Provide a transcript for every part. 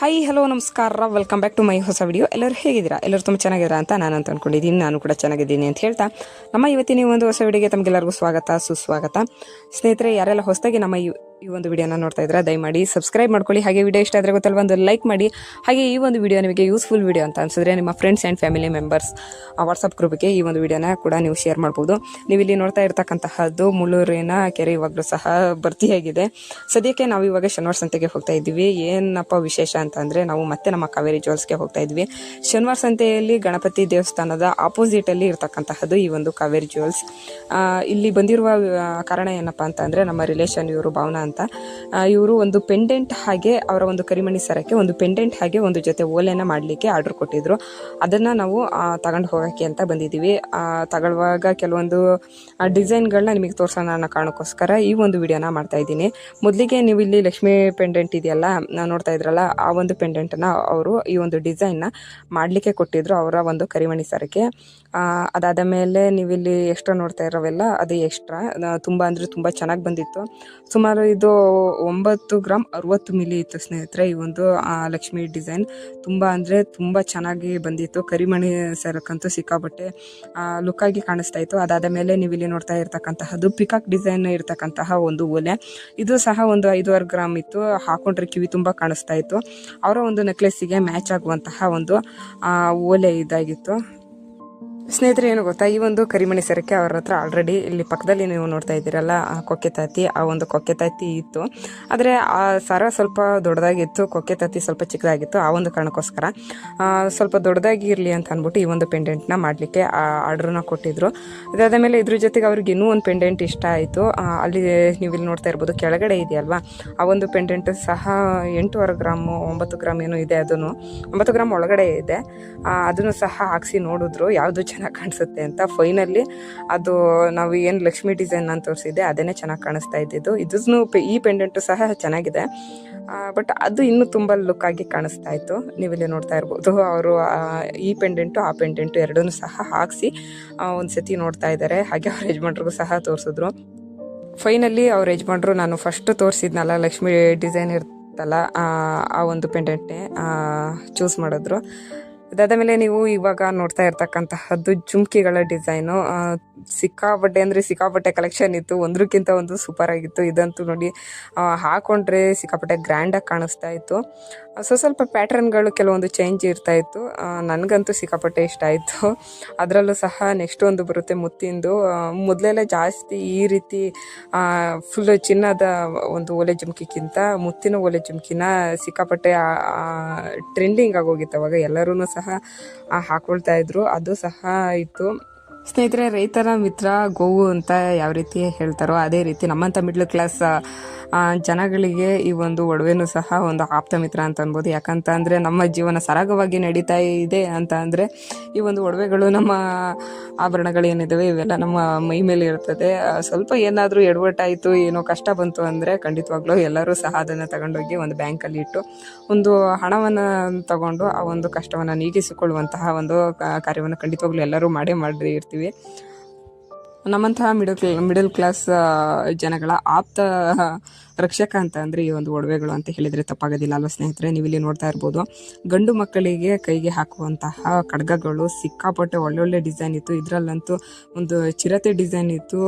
Hi hello ನಮಸ್ಕಾರ. Welcome back to my ಹೊಸ video ಎಲ್ಲರೂ ಹೇಗಿದ್ದೀರಾ? ಎಲ್ಲರೂ ತುಂಬ ಚೆನ್ನಾಗಿದ್ದೀರಾ ಅಂತ ನಾನು ಅಂತ ಅಂದ್ಕೊಂಡಿದ್ದೀನಿ ನಾನು ಕೂಡ ಚೆನ್ನಾಗಿದ್ದೀನಿ ಅಂತ ಹೇಳ್ತಾ. ನಮ್ಮ ಇವತ್ತಿನ ಒಂದು ಹೊಸ ವಿಡಿಯೋಗೆ ತಮಗೆಲ್ಲರಿಗೂ ಸ್ವಾಗತ, ಸುಸ್ವಾಗತ. ಸ್ನೇಹಿತರೆ, ಯಾರೆಲ್ಲ ಹೊಸದಾಗಿ ನಮ್ಮ ಈ ಒಂದು ವಿಡಿಯೋನ ನೋಡ್ತಾ ಇದ್ರೆ ದಯಮಾಡಿ ಸಬ್ಸ್ಕ್ರೈಬ್ ಮಾಡ್ಕೊಳ್ಳಿ. ಹಾಗೆ ವಿಡಿಯೋ ಇಷ್ಟ ಆದರೆ ಗೊತ್ತಲ್ಲ ಒಂದು ಲೈಕ್ ಮಾಡಿ. ಹಾಗೆ ಈ ಒಂದು ವಿಡಿಯೋ ನಿಮಗೆ ಯೂಸ್ಫುಲ್ ವಿಡಿಯೋ ಅಂತ ಅನ್ಸಿದ್ರೆ ನಿಮ್ಮ friends and family members WhatsApp ಗ್ರೂಪ್ಗೆ ಈ ಒಂದು ವಿಡಿಯೋನ ಕೂಡ ನೀವು ಶೇರ್ ಮಾಡ್ಬೋದು. ನೀವು ಇಲ್ಲಿ ನೋಡ್ತಾ ಇರ್ತಕ್ಕಂತಹದ್ದು ಮುಳ್ಳೂರಿನ ಕೆರೆ ಇವಾಗಲೂ ಸಹ ಭರ್ತಿಯಾಗಿದೆ ಸದ್ಯಕ್ಕೆ ನಾವು ಇವಾಗ ಶನಿವಾರ ಸಂತೆಗೆ ಹೋಗ್ತಾ ಇದ್ದೀವಿ. ಏನಪ್ಪ ವಿಶೇಷ ಅಂತಂದ್ರೆ ನಾವು ಮತ್ತೆ ನಮ್ಮ ಕಾವೇರಿ ಜ್ಯುವೆಲ್ಸ್ಗೆ ಹೋಗ್ತಾ ಇದ್ವಿ. ಶನಿವಾರ ಸಂತೆಯಲ್ಲಿ ಗಣಪತಿ ದೇವಸ್ಥಾನದ ಆಪೋಸಿಟ್ ಅಲ್ಲಿ ಇರ್ತಕ್ಕಂತಹದ್ದು ಈ ಒಂದು ಕಾವೇರಿ ಜ್ಯುವೆಲ್ಸ್ ಇಲ್ಲಿ ಬಂದಿರುವ ಕಾರಣ ಏನಪ್ಪ ಅಂತಂದರೆ ನಮ್ಮ ರಿಲೇಷನ್ ಇವರು ಭಾವನಾ ಅಂತ. ಇವರು ಒಂದು ಪೆಂಡೆಂಟ್ ಹಾಗೆ ಅವರ ಒಂದು ಕರಿಮಣಿ ಸರಕ್ಕೆ, ಒಂದು ಪೆಂಡೆಂಟ್ ಹಾಗೆ ಒಂದು ಜೊತೆ ಓಲೆನ ಮಾಡಲಿಕ್ಕೆ ಆರ್ಡರ್ ಕೊಟ್ಟಿದ್ರು. ಅದನ್ನ ನಾವು ತಗೊಂಡು ಹೋಗೋಕ್ಕೆ ಅಂತ ಬಂದಿದ್ದೀವಿ. ತಗೊಳ್ಳುವಾಗ ಕೆಲವೊಂದು ಡಿಸೈನ್ಗಳನ್ನ ನಿಮಗೆ ತೋರಿಸೋಣ ಅನ್ನೋ ಕಾರಣಕ್ಕೋಸ್ಕರ ಈ ಒಂದು ವಿಡಿಯೋನ ಮಾಡ್ತಾ ಇದ್ದೀನಿ. ಮೊದಲಿಗೆ ನೀವು ಇಲ್ಲಿ ಲಕ್ಷ್ಮಿ ಪೆಂಡೆಂಟ್ ಇದೆಯಲ್ಲ ನಾವು ನೋಡ್ತಾ ಇದ್ರಲ್ಲ, ಆ ಒಂದು ಪೆಂಡೆಂಟನ್ನ ಅವರು ಈ ಒಂದು ಡಿಸೈನ್ನ ಮಾಡಲಿಕ್ಕೆ ಕೊಟ್ಟಿದ್ರು ಅವರ ಒಂದು ಕರಿಮಣಿ ಸರಕ್ಕೆ. ಅದಾದ ಮೇಲೆ ನೀವಿಲ್ಲಿ ಎಕ್ಸ್ಟ್ರಾ ನೋಡ್ತಾ ಇರೋವೆಲ್ಲ, ಅದು ಎಕ್ಸ್ಟ್ರಾ ತುಂಬ ಅಂದರೆ ತುಂಬ ಚೆನ್ನಾಗಿ ಬಂದಿತ್ತು. ಸುಮಾರು ಇದು ಒಂಬತ್ತು ಗ್ರಾಮ್ ಅರವತ್ತು ಮಿಲಿ ಇತ್ತು ಸ್ನೇಹಿತರೆ, ಈ ಒಂದು ಲಕ್ಷ್ಮಿ ಡಿಸೈನ್. ತುಂಬ ಅಂದರೆ ತುಂಬ ಚೆನ್ನಾಗಿ ಬಂದಿತ್ತು. ಕರಿಮಣಿ ಸರಕ್ಕಂತೂ ಸಿಕ್ಕಾಬಟ್ಟೆ ಲುಕ್ಕಾಗಿ ಕಾಣಿಸ್ತಾ ಇತ್ತು. ಅದಾದ ಮೇಲೆ ನೀವು ಇಲ್ಲಿ ನೋಡ್ತಾ ಇರ್ತಕ್ಕಂತಹದ್ದು ಪಿಕಾಕ್ ಡಿಸೈನ್ ಇರತಕ್ಕಂತಹ ಒಂದು ಓಲೆ ಇದು ಸಹ ಒಂದು ಐದೂವರೆ ಗ್ರಾಮ್ ಇತ್ತು. ಹಾಕೊಂಡ್ರೆ ಕಿವಿ ತುಂಬ ಕಾಣಿಸ್ತಾ ಇತ್ತು. ಅವರ ಒಂದು ನೆಕ್ಲೆಸ್ಸಿಗೆ ಮ್ಯಾಚ್ ಆಗುವಂತಹ ಒಂದು ಓಲೆ ಇದಾಗಿತ್ತು. ಸ್ನೇಹಿತರೆ ಏನು ಗೊತ್ತಾ? ಈ ಒಂದು ಕರಿಮಣಿ ಸರಕ್ಕೆ ಅವ್ರ ಹತ್ರ ಆಲ್ರೆಡಿ ಇಲ್ಲಿ ಪಕ್ಕದಲ್ಲಿ ನೀವು ನೋಡ್ತಾ ಇದ್ದೀರಲ್ಲ ಆ ಕೊಕ್ಕೆ ತಾತಿ ಆ ಒಂದು ಕೊಕ್ಕೆ ತಾತಿ ಇತ್ತು. ಆದರೆ ಆ ಸರ ಸ್ವಲ್ಪ ದೊಡ್ಡದಾಗಿತ್ತು ಕೊಕ್ಕೆ ತಾತಿ ಸ್ವಲ್ಪ ಚಿಕ್ಕದಾಗಿತ್ತು ಆ ಒಂದು ಕಾರಣಕ್ಕೋಸ್ಕರ. ಆ, ಸ್ವಲ್ಪ ದೊಡ್ಡದಾಗಿ ಇರಲಿ ಅಂತ ಅಂದ್ಬಿಟ್ಟು ಈ ಒಂದು ಪೆಂಡೆಂಟ್ನ ಮಾಡಲಿಕ್ಕೆ ಆರ್ಡ್ರನ್ನ ಕೊಟ್ಟಿದ್ರು. ಅದಾದ ಮೇಲೆ ಇದ್ರ ಜೊತೆಗೆ ಅವ್ರಿಗೆ ಇನ್ನೂ ಒಂದು ಪೆಂಡೆಂಟ್ ಇಷ್ಟ ಆಯಿತು. ಅಲ್ಲಿ ನೀವು ಇಲ್ಲಿ ನೋಡ್ತಾ ಇರ್ಬೋದು ಕೆಳಗಡೆ ಇದೆಯಲ್ವಾ? ಆ ಒಂದು ಪೆಂಡೆಂಟ್ ಸಹ ಎಂಟೂವರೆ ಗ್ರಾಮು ಒಂಬತ್ತು ಗ್ರಾಮ್ ಏನೋ ಇದೆ ಅದನ್ನು. ಒಂಬತ್ತು ಗ್ರಾಮ್ ಒಳಗಡೆ ಇದೆ. ಆ, ಅದನ್ನು ಸಹ ಹಾಕ್ಸಿ ನೋಡಿದ್ರು. ಯಾವುದು ಚೆನ್ನಾಗಿ ಕಾಣಿಸುತ್ತೆ ಅಂತ ಫೈನಲಿ ಅದು ನಾವು ಏನು ಲಕ್ಷ್ಮಿ ಡಿಸೈನ್ ಅಂತ ತೋರಿಸಿದ್ದೆ, ಅದನ್ನೇ ಚೆನ್ನಾಗಿ ಕಾಣಿಸ್ತಾ ಇದ್ದಿದ್ದು. ಇದನ್ನು ಈ ಪೆಂಡೆಂಟು ಸಹ ಚೆನ್ನಾಗಿದೆ. ಬಟ್ ಅದು ಇನ್ನೂ ತುಂಬ ಲುಕ್ ಆಗಿ ಕಾಣಿಸ್ತಾ ಇತ್ತು. ನೀವಿಲ್ಲಿ ನೋಡ್ತಾ ಇರ್ಬೋದು, ಅವರು ಈ ಪೆಂಡೆಂಟು, ಆ ಪೆಂಡೆಂಟು ಎರಡನ್ನೂ ಸಹ ಹಾಕಿಸಿ ಒಂದು ಸತಿ ನೋಡ್ತಾ ಇದ್ದಾರೆ ಹಾಗೆ ಅವ್ರ ಯಜಮಾನ್ರಿಗೂ ಸಹ ತೋರಿಸಿದ್ರು. ಫೈನಲಿ ಅವ್ರ ಯಜಮಾನ್ರು ನಾನು ಫಸ್ಟ್ ತೋರಿಸಿದ್ನಲ್ಲ, ಲಕ್ಷ್ಮಿ ಡಿಸೈನ್ ಇರ್ತಲ್ಲ ಆ ಒಂದು ಪೆಂಡೆಂಟ್ನೇ ಚೂಸ್ ಮಾಡಿದ್ರು. ಅದಾದ ಮೇಲೆ ನೀವು ಇವಾಗ ನೋಡ್ತಾ ಇರ್ತಕ್ಕಂತಹದ್ದು ಜುಮ್ಕಿಗಳ ಡಿಸೈನು. ಸಿಕ್ಕಾಪಟ್ಟೆ ಅಂದರೆ ಸಿಕ್ಕಾಪಟ್ಟೆ ಕಲೆಕ್ಷನ್ ಇತ್ತು. ಒಂದ್ರಕ್ಕಿಂತ ಒಂದು ಸೂಪರ್ ಆಗಿತ್ತು. ಇದಂತೂ ನೋಡಿ ಹಾಕೊಂಡ್ರೆ ಸಿಕ್ಕಾಪಟ್ಟೆ ಗ್ರ್ಯಾಂಡಾಗಿ ಕಾಣಿಸ್ತಾ ಇತ್ತು. ಸೊ ಸ್ವಲ್ಪ ಪ್ಯಾಟ್ರನ್ಗಳು ಕೆಲವೊಂದು ಚೇಂಜ್ ಇರ್ತಾ ಇತ್ತು. ನನಗಂತೂ ಸಿಕ್ಕಾಪಟ್ಟೆ ಇಷ್ಟ ಆಯಿತು. ಅದರಲ್ಲೂ ಸಹ ನೆಕ್ಸ್ಟ್ ಒಂದು ಬರುತ್ತೆ ಮುತ್ತಿಂದು. ಮೊದಲೆಲ್ಲ ಜಾಸ್ತಿ ಈ ರೀತಿ ಫುಲ್ ಚಿನ್ನದ ಒಂದು ಓಲೆ ಜುಮ್ಕಿಕ್ಕಿಂತ ಮುತ್ತಿನ ಓಲೆ ಜುಮ್ಕಿನ ಸಿಕ್ಕಾಪಟ್ಟೆ ಟ್ರೆಂಡಿಂಗ್ ಆಗೋಗಿತ್ತು ಅವಾಗ. ಎಲ್ಲರೂ ಸಹ ಹಾಕೊಳ್ತಾ ಇದ್ರು. ಅದು ಸಹ ಇತ್ತು. ಸ್ನೇಹಿತರೆ, ರೈತರ ಮಿತ್ರ ಗೋವು ಅಂತ ಯಾವ ರೀತಿ ಹೇಳ್ತಾರೋ ಅದೇ ರೀತಿ ನಮ್ಮಂಥ ಮಿಡ್ಲ್ ಕ್ಲಾಸ್ ಜನಗಳಿಗೆ ಈ ಒಂದು ಒಡವೆನೂ ಸಹ ಒಂದು ಆಪ್ತ ಮಿತ್ರ ಅಂತ ಅನ್ಬೋದು. ಯಾಕಂತ ಅಂದರೆ ನಮ್ಮ ಜೀವನ ಸರಾಗವಾಗಿ ನಡೀತಾ ಇದೆ ಅಂತ ಅಂದರೆ ಈ ಒಂದು ಒಡವೆಗಳು ನಮ್ಮ ಆಭರಣಗಳು ಏನಿದಾವೆ, ಇವೆಲ್ಲ ನಮ್ಮ ಮೈ ಮೇಲೆ ಇರ್ತದೆ. ಸ್ವಲ್ಪ ಏನಾದರೂ ಎಡವಟ್ಟಾಯಿತು, ಏನೋ ಕಷ್ಟ ಬಂತು ಅಂದರೆ ಖಂಡಿತವಾಗ್ಲೂ ಎಲ್ಲರೂ ಸಹ ಅದನ್ನು ತಗೊಂಡೋಗಿ ಒಂದು ಬ್ಯಾಂಕಲ್ಲಿ ಇಟ್ಟು ಒಂದು ಹಣವನ್ನು ತಗೊಂಡು ಆ ಒಂದು ಕಷ್ಟವನ್ನು ನೀಗಿಸಿಕೊಳ್ಳುವಂತಹ ಒಂದು ಕಾರ್ಯವನ್ನು ಖಂಡಿತವಾಗ್ಲೂ ಎಲ್ಲರೂ ಮಾಡೇ ಮಾಡಿ ಇರ್ತೀವಿ. ನಮ್ಮಂತಹ ಮಿಡಲ್ ಮಿಡಲ್ ಕ್ಲಾಸ್ ಜನಗಳ ಆಪ್ತ ರಕ್ಷಕ ಅಂತ ಅಂದರೆ ಈ ಒಂದು ಒಡವೆಗಳು ಅಂತ ಹೇಳಿದರೆ ತಪ್ಪಾಗೋದಿಲ್ಲ ಅಲ್ವಾ ಸ್ನೇಹಿತರೆ? ನೀವು ಇಲ್ಲಿ ನೋಡ್ತಾ ಇರ್ಬೋದು. ಗಂಡು ಮಕ್ಕಳಿಗೆ ಕೈಗೆ ಹಾಕುವಂತಹ ಖಡ್ಗಗಳು ಸಿಕ್ಕಾಪಟ್ಟೆ ಒಳ್ಳೊಳ್ಳೆ ಡಿಸೈನ್ ಇತ್ತು. ಇದರಲ್ಲಂತೂ ಒಂದು ಚಿರತೆ ಡಿಸೈನ್ ಇತ್ತು.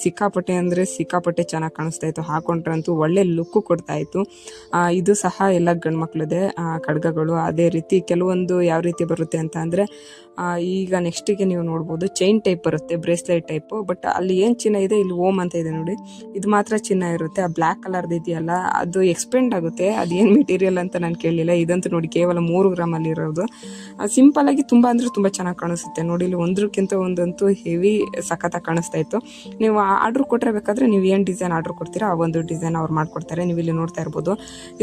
ಸಿಕ್ಕಾಪಟ್ಟೆ ಅಂದರೆ ಸಿಕ್ಕಾಪಟ್ಟೆ ಚೆನ್ನಾಗಿ ಕಾಣಿಸ್ತಾ ಇತ್ತು. ಹಾಕೊಂಡ್ರಂತೂ ಒಳ್ಳೆ ಲುಕ್ಕು ಕೊಡ್ತಾ ಇತ್ತು. ಇದು ಸಹ ಎಲ್ಲ ಗಂಡು ಮಕ್ಕಳದೇ ಖಡ್ಗಗಳು. ಅದೇ ರೀತಿ ಕೆಲವೊಂದು ಯಾವ ರೀತಿ ಬರುತ್ತೆ ಅಂತ ಅಂದರೆ ಈಗ ನೆಕ್ಸ್ಟಿಗೆ ನೀವು ನೋಡ್ಬೋದು ಚೈನ್ ಟೈಪ್ ಬರುತ್ತೆ ಬ್ರೇಸ್ಲೆಟ್ ಟೈಪು ಬಟ್ ಅಲ್ಲಿ ಏನು ಚಿನ್ನ ಇದೆ? ಇಲ್ಲಿ ಓಮ್ ಅಂತ ಇದೆ ನೋಡಿ. ಇದು ಮಾತ್ರ ಚಿನ್ನ ಇರುತ್ತೆ. ಆ ಬ್ಲ್ಯಾಕ್ ಕಲರ್ದು ಇದೆಯಲ್ಲ, ಅದು ಎಕ್ಸ್ಪೆಂಡ್ ಆಗುತ್ತೆ. ಅದೇನು ಮೆಟೀರಿಯಲ್ ಅಂತ ನಾನು ಕೇಳಲಿಲ್ಲ. ಇದಂತೂ ನೋಡಿ ಕೇವಲ ಮೂರು ಗ್ರಾಮಲ್ಲಿ ಇರೋದು. ಆಗಿ ತುಂಬ ಅಂದರೆ ತುಂಬ ಚೆನ್ನಾಗಿ ಕಾಣಿಸುತ್ತೆ. ನೋಡಿ, ಇಲ್ಲಿ ಒಂದಕ್ಕಿಂತ ಒಂದಂತೂ ಹೆವಿ ಸಖತ್ತಾಗಿ ಕಾಣಿಸ್ತಾ ಇತ್ತು. ನೀವು ಆರ್ಡ್ರ್ ಕೊಟ್ಟರೆ ಬೇಕಾದರೆ ನೀವು ಏನು ಡಿಸೈನ್ ಆರ್ಡ್ರ್ ಕೊಡ್ತೀರಾ, ಆ ಒಂದು ಡಿಸೈನ್ ಅವ್ರು ಮಾಡಿಕೊಡ್ತಾರೆ. ನೀವು ಇಲ್ಲಿ ನೋಡ್ತಾ ಇರ್ಬೋದು.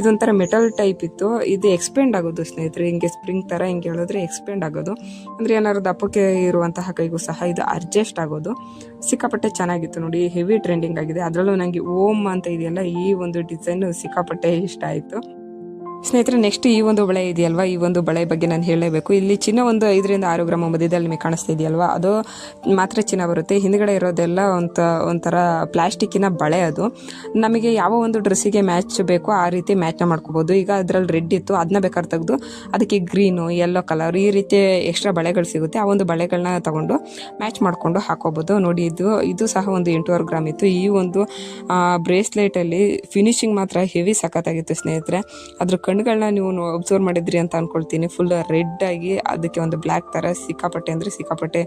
ಇದೊಂಥರ ಮೆಟಲ್ ಟೈಪ್ ಇತ್ತು. ಇದು ಎಕ್ಸ್ಪೆಂಡ್ ಆಗೋದು ಸ್ನೇಹಿತರೆ. ಹಿಂಗೆ ಸ್ಪ್ರಿಂಗ್ ಥರ ಹಿಂಗೆ ಹೇಳಿದ್ರೆ ಎಕ್ಸ್ಪೆಂಡ್ ಆಗೋದು. ಅಂದರೆ ಏನಾದ್ರು ದಪ್ಪಕ್ಕೆ ಇರುವಂತಹ ಕೈಗೂ ಸಹ ಇದು ಅಡ್ಜಸ್ಟ್ ಆಗೋದು. ಸಿಕ್ಕಾಪಟ್ಟೆ ಚೆನ್ನಾಗಿತ್ತು ನೋಡಿ. ಹೆವಿ ಟ್ರೆಂಡಿಂಗ್ ಆಗಿದೆ. ಅದರಲ್ಲೂ ನನಗೆ ಓಮ್ ಅಂತ ಇದೆಯಲ್ಲ ಈ ಒಂದು ಡಿಸೈನ್ ಸಿಕ್ಕಾಪಟ್ಟೆ ಇಷ್ಟ ಆಯಿತು. ಸ್ನೇಹಿತರೆ ನೆಕ್ಸ್ಟ್ ಈ ಒಂದು ಬಳೆ ಇದೆಯಲ್ವಾ? ಈ ಒಂದು ಬಳೆ ಬಗ್ಗೆ ನಾನು ಹೇಳಲೇಬೇಕು. ಇಲ್ಲಿ ಚಿನ್ನ ಒಂದು ಐದರಿಂದ ಆರು ಗ್ರಾಮ ಮಧ್ಯದಲ್ಲಿ ನಿಮಗೆ ಕಾಣಿಸ್ತಾ ಇದೆಯಲ್ವಾ? ಅದು ಮಾತ್ರ ಚಿನ್ನ ಬರುತ್ತೆ. ಹಿಂದ್ಗಡೆ ಇರೋದೆಲ್ಲ ಒಂಥ ಒಂಥರ ಪ್ಲಾಸ್ಟಿಕ್ಕಿನ ಬಳೆ ಅದು. ನಮಗೆ ಯಾವ ಒಂದು ಡ್ರೆಸ್ಸಿಗೆ ಮ್ಯಾಚ್ ಬೇಕೋ ಆ ರೀತಿ ಮ್ಯಾಚ್ನ ಮಾಡ್ಕೋಬೋದು. ಈಗ ಅದರಲ್ಲಿ ರೆಡ್ ಇತ್ತು ಅದನ್ನ ಬೇಕಾದ್ರೆ ತೆಗೆದು ಅದಕ್ಕೆ ಗ್ರೀನು ಯೆಲ್ಲೋ ಕಲರ್ ಈ ರೀತಿ ಎಕ್ಸ್ಟ್ರಾ ಬಳೆಗಳು ಸಿಗುತ್ತೆ. ಆ ಒಂದು ಬಳೆಗಳನ್ನ ತಗೊಂಡು ಮ್ಯಾಚ್ ಮಾಡಿಕೊಂಡು ಹಾಕೋಬೋದು. ನೋಡಿ, ಇದು ಇದು ಸಹ ಒಂದು ಎಂಟೂವರೆ ಗ್ರಾಮ್ ಇತ್ತು. ಈ ಒಂದು ಬ್ರೇಸ್ಲೆಟಲ್ಲಿ ಫಿನಿಶಿಂಗ್ ಮಾತ್ರ ಹೆವಿ ಸಖತ್ತಾಗಿತ್ತು ಸ್ನೇಹಿತರೆ. ಅದ್ರ ಕಣ್ಗಳನ್ನ ನೀವು ಅಬ್ಸರ್ವ್ ಮಾಡಿದ್ರಿ ಅಂತ ಅನ್ಕೊಳ್ತೀನಿ. ಫುಲ್ ರೆಡ್ ಆಗಿ ಅದಕ್ಕೆ ಒಂದು ಬ್ಲ್ಯಾಕ್ ಥರ ಸಿಕ್ಕಾಪಟ್ಟೆ ಅಂದರೆ ಸಿಕ್ಕಾಪಟ್ಟೆ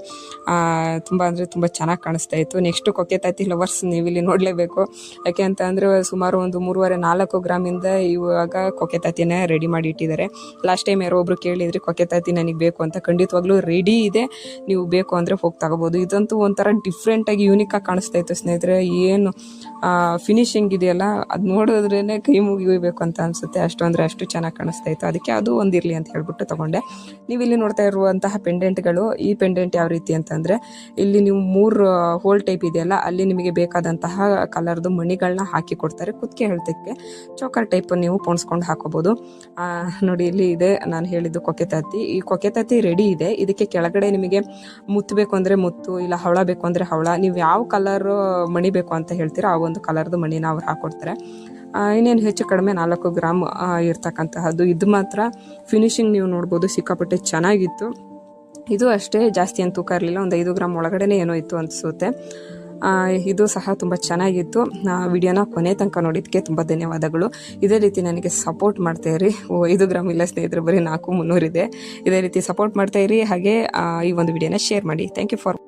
ತುಂಬ ಅಂದರೆ ತುಂಬ ಚೆನ್ನಾಗಿ ಕಾಣಿಸ್ತಾ ಇತ್ತು. ನೆಕ್ಸ್ಟ್ ಕೊಕ್ಕೆ ತಾತಿ ಲವರ್ಸ್ ನೀವು ಇಲ್ಲಿ ನೋಡಲೇಬೇಕು. ಯಾಕೆ ಅಂತ ಅಂದರೆ ಸುಮಾರು ಒಂದು ಮೂರುವರೆ ನಾಲ್ಕು ಗ್ರಾಮಿಂದ ಇವಾಗ ಕೊಕ್ಕೆ ತಾತಿನ ರೆಡಿ ಮಾಡಿ ಇಟ್ಟಿದ್ದಾರೆ. ಲಾಸ್ಟ್ ಟೈಮ್ ಯಾರೋ ಒಬ್ರು ಕೇಳಿದ್ರಿ ಕೊಕ್ಕೆ ತಾತಿ ನನಗೆ ಬೇಕು ಅಂತ. ಖಂಡಿತವಾಗ್ಲೂ ರೆಡಿ ಇದೆ. ನೀವು ಬೇಕು ಅಂದರೆ ಹೋಗಿ ತಗೋಬೋದು. ಇದಂತೂ ಒಂಥರ ಡಿಫ್ರೆಂಟಾಗಿ ಯೂನಿಕಾಗಿ ಕಾಣಿಸ್ತಾ ಇತ್ತು ಸ್ನೇಹಿತರೆ. ಏನು ಫಿನಿಶಿಂಗ್ ಇದೆಯಲ್ಲ, ಅದು ನೋಡಿದ್ರೇ ಕೈ ಮುಗಿಬೇಕು ಅಂತ ಅನಿಸುತ್ತೆ. ಅಷ್ಟು ಅಂದರೆ ಅಷ್ಟು ಚೆನ್ನಾಗಿ ಕಾಣಿಸ್ತಾ ಇತ್ತು. ಅದಕ್ಕೆ ಅದು ಒಂದಿರಲಿ ಅಂತ ಹೇಳ್ಬಿಟ್ಟು ತಗೊಂಡೆ. ನೀವು ಇಲ್ಲಿ ನೋಡ್ತಾ ಇರುವಂತಹ ಪೆಂಡೆಂಟ್ಗಳು, ಈ ಪೆಂಡೆಂಟ್ ಯಾವ ರೀತಿ ಅಂತಂದರೆ, ಇಲ್ಲಿ ನೀವು ಮೂರು ಹೋಲ್ ಟೈಪ್ ಇದೆಯಲ್ಲ, ಅಲ್ಲಿ ನಿಮಗೆ ಬೇಕಾದಂತಹ ಕಲರ್ದು ಮಣಿಗಳನ್ನ ಹಾಕಿ ಕೊಡ್ತಾರೆ. ಕುತ್ತಿಗೆ ಹೇಳ್ತಕ್ಕೆ ಚೋಕರ್ ಟೈಪ್ ನೀವು ಪೋಣಿಸ್ಕೊಂಡು ಹಾಕೋಬೋದು. ನೋಡಿ ಇಲ್ಲಿ ಇದೆ, ನಾನು ಹೇಳಿದ್ದು ಕೊಕ್ಕೆ ತತ್ತಿ ಈ ಕೊಕ್ಕೆ ತಾತಿ ರೆಡಿ ಇದೆ. ಇದಕ್ಕೆ ಕೆಳಗಡೆ ನಿಮಗೆ ಮುತ್ತು ಬೇಕು ಅಂದರೆ ಮುತ್ತು, ಇಲ್ಲ ಹವಳ ಬೇಕು ಅಂದರೆ ಹವಳ. ನೀವು ಯಾವ ಕಲರ್ ಮಣಿ ಬೇಕು ಅಂತ ಹೇಳ್ತೀರಾ ಆ ಒಂದು ಕಲರ್ದು ಮಣಿನ ಅವ್ರು ಹಾಕೊಡ್ತಾರೆ. ಇನ್ನೇನು ಹೆಚ್ಚು ಕಡಿಮೆ ನಾಲ್ಕು ಗ್ರಾಮ್ ಇರ್ತಕ್ಕಂತಹದ್ದು. ಇದು ಮಾತ್ರ ಫಿನಿಶಿಂಗ್ ನೀವು ನೋಡ್ಬೋದು ಸಿಕ್ಕಾಪಟ್ಟೆ ಚೆನ್ನಾಗಿತ್ತು. ಇದು ಅಷ್ಟೇ ಜಾಸ್ತಿ ಏನು ತೂಕ ಇರಲಿಲ್ಲ ಒಂದು ಐದು ಗ್ರಾಮ್ ಒಳಗಡೆನೇ ಏನೋ ಇತ್ತು ಅನಿಸುತ್ತೆ. ಇದು ಸಹ ತುಂಬ ಚೆನ್ನಾಗಿತ್ತು. ವಿಡಿಯೋನ ಕೊನೆ ತನಕ ನೋಡಿದ್ದಕ್ಕೆ ತುಂಬ ಧನ್ಯವಾದಗಳು. ಇದೇ ರೀತಿ ನನಗೆ ಸಪೋರ್ಟ್ ಮಾಡ್ತಾ ಇರಿ. ಓ, ಐದು ಗ್ರಾಮ್ ಇಲ್ಲ ಸ್ನೇಹಿತರು, ಬರೀ ನಾಲ್ಕು ಮುನ್ನೂರಿದೆ. ಇದೇ ರೀತಿ ಸಪೋರ್ಟ್ ಮಾಡ್ತಾ ಇರಿ. ಹಾಗೆ ಈ ಒಂದು ವಿಡಿಯೋನ ಶೇರ್ ಮಾಡಿ. Thank you for